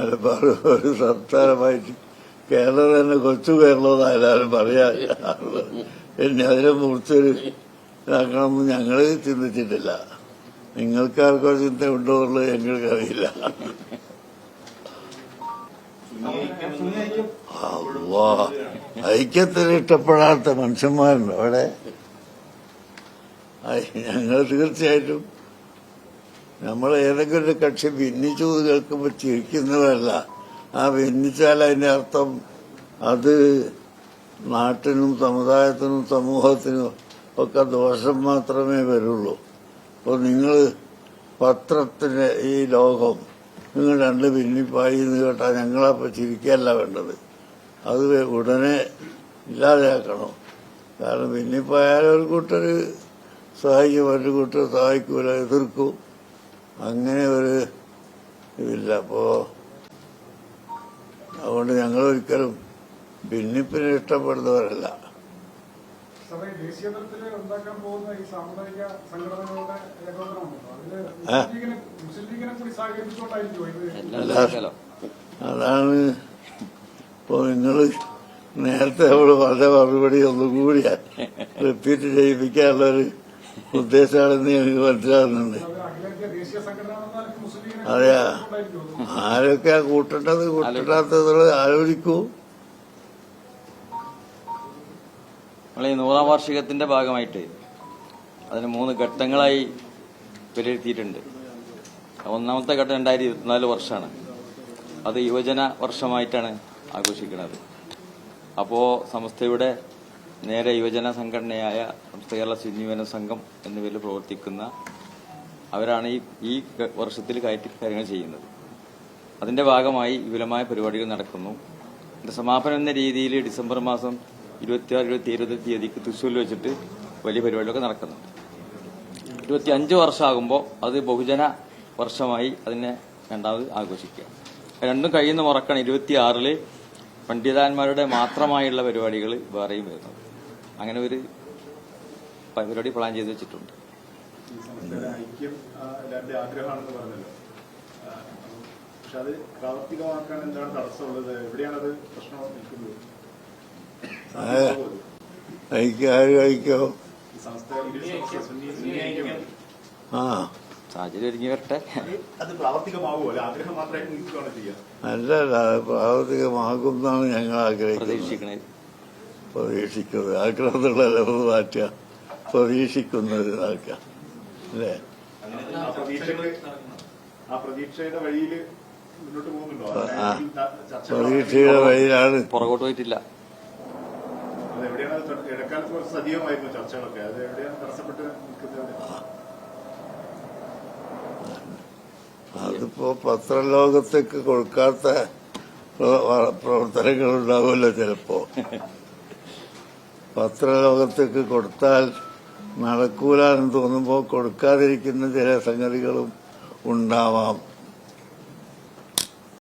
മലബാർ കേരളം തന്നെ കൊച്ചു കേരളം എല്ലാവരും പറയാ എന്നെ അതിനെ മുറിച്ചൊരു ഇതാക്കണമെന്ന് ഞങ്ങൾ ചിന്തിച്ചിട്ടില്ല. നിങ്ങൾക്കാർക്കോ ചിന്ത ഉണ്ടോ എന്നുള്ളത് ഞങ്ങൾക്കറിയില്ല. അള്ളാ ഐക്യത്തിന് ഇഷ്ടപ്പെടാത്ത മനുഷ്യന്മാരുണ്ട് അവിടെ? ഞങ്ങൾ തീർച്ചയായിട്ടും നമ്മൾ ഏതെങ്കിലും ഒരു കക്ഷി ഭിന്നിച്ചു കേൾക്കുമ്പോൾ ചിരിക്കുന്നതല്ല. ആ ഭിന്നിച്ചാൽ അതിന്റെ അർത്ഥം അത് നാട്ടിനും സമുദായത്തിനും സമൂഹത്തിനും ഒക്കെ ദോഷം മാത്രമേ വരുള്ളൂ. അപ്പോൾ നിങ്ങൾ പത്രത്തിന്റെ ഈ ലോകം നിങ്ങൾ രണ്ട് ഭിന്നിപ്പായി എന്ന് കേട്ടാൽ ഞങ്ങളപ്പോൾ ചിരിക്കല്ല വേണ്ടത്. അത് ഉടനെ ഇല്ലാതെയാക്കണം. കാരണം ഭിന്നിപ്പായാലും ഒരു കൂട്ടർ സഹായിക്കും ഒരു കൂട്ടർ സഹായിക്കൂല എതിർക്കും. അങ്ങനെ ഒരു ഇതില്ല. അപ്പോ അതുകൊണ്ട് ഞങ്ങൾ ഒരിക്കലും ഭിന്നിപ്പിനെ ഇഷ്ടപ്പെടുന്നവരല്ല. അതാണ് ഇപ്പൊ നിങ്ങൾ നേരത്തെ നമ്മൾ വളരെ മറുപടി ഒന്നും കൂടിയാ റിപ്പീറ്റ് ചെയ്യിപ്പിക്കാനുള്ള ഒരു ഉദ്ദേശമാണെന്ന് ഞങ്ങൾക്ക് മനസ്സിലാകുന്നുണ്ട് അത് ആരൊക്കെ കൂട്ടേണ്ടത്? കൂട്ടണ്ടാത്തതുള്ളത് ആലോചിക്കൂ. നമ്മൾ ഈ നൂറാം വാർഷികത്തിന്റെ ഭാഗമായിട്ട് അതിന് മൂന്ന് ഘട്ടങ്ങളായി വിലയിരുത്തിയിട്ടുണ്ട്. ഒന്നാമത്തെ ഘട്ടം രണ്ടായിരത്തി ഇരുപത്തിനാല് വർഷമാണ്. അത് യുവജന വർഷമായിട്ടാണ് ആഘോഷിക്കുന്നത്. അപ്പോൾ സംസ്ഥയുടെ നേരെ യുവജന സംഘടനയായ കേരള സുന്നി സംഘം എന്നിവയിൽ പ്രവർത്തിക്കുന്ന അവരാണ് ഈ ഈ വർഷത്തിൽ കയറ്റി കാര്യങ്ങൾ ചെയ്യുന്നത്. അതിന്റെ ഭാഗമായി വിപുലമായ പരിപാടികൾ നടക്കുന്നു. സമാപനം എന്ന രീതിയിൽ ഡിസംബർ മാസം ഇരുപത്തിയാറ് ഇരുപത്തി ഇരുപത് തീയതിക്ക് തൃശ്ശൂരിൽ വെച്ചിട്ട് വലിയ പരിപാടികളൊക്കെ നടക്കുന്നുണ്ട് ഇരുപത്തി അഞ്ച് വർഷമാകുമ്പോൾ അത് ബഹുജന വർഷമായി അതിനെ രണ്ടാമത് ആഘോഷിക്കുക. രണ്ടും കഴിയുന്ന മുറക്കാണ് ഇരുപത്തിയാറിൽ പണ്ഡിതാന്മാരുടെ മാത്രമായുള്ള പരിപാടികൾ വേറെയും വരുന്നത്. അങ്ങനെ ഒരു പരിപാടി പ്ലാൻ ചെയ്ത് വെച്ചിട്ടുണ്ട്. ഐക്യം എല്ലാവരുടെയും ആഗ്രഹമാണെന്ന് പറഞ്ഞല്ലോ. പക്ഷെ അത് പ്രാവർത്തികമാക്കാൻ എന്താണ് തടസ്സമുള്ളത്? എവിടെയാണത് പ്രശ്നം നിൽക്കുന്നത്? ആ. സാഹചര്യം ഒരുങ്ങി വരട്ടെ. അത് പ്രാവർത്തികമാവുമോ? അല്ലെ ആഗ്രഹം മാത്രമായിട്ട് നിൽക്കുകയാണ് ചെയ്യുക? അല്ലല്ല അത് പ്രാവർത്തികമാകും എന്നാണ് ഞങ്ങൾ ആഗ്രഹിക്കുന്നത്. പ്രതീക്ഷിക്കുന്നത്. ആഗ്രഹത്തിലുള്ള മാറ്റുക പ്രതീക്ഷിക്കുന്നത് ഇതാക്കുക അല്ലേ ആ പ്രതീക്ഷയുടെ വഴിയിലാണ്. പുറകോട്ട് പോയിട്ടില്ല. അതിപ്പോ പത്രലോകത്തേക്ക് കൊടുക്കാത്ത പ്രവർത്തനങ്ങൾ ഉണ്ടാവുമല്ലോ ചിലപ്പോ. പത്രലോകത്തേക്ക് കൊടുത്താൽ നടക്കൂല എന്ന് തോന്നുമ്പോൾ കൊടുക്കാതിരിക്കുന്ന ചില സംഗതികളും ഉണ്ടാവാം.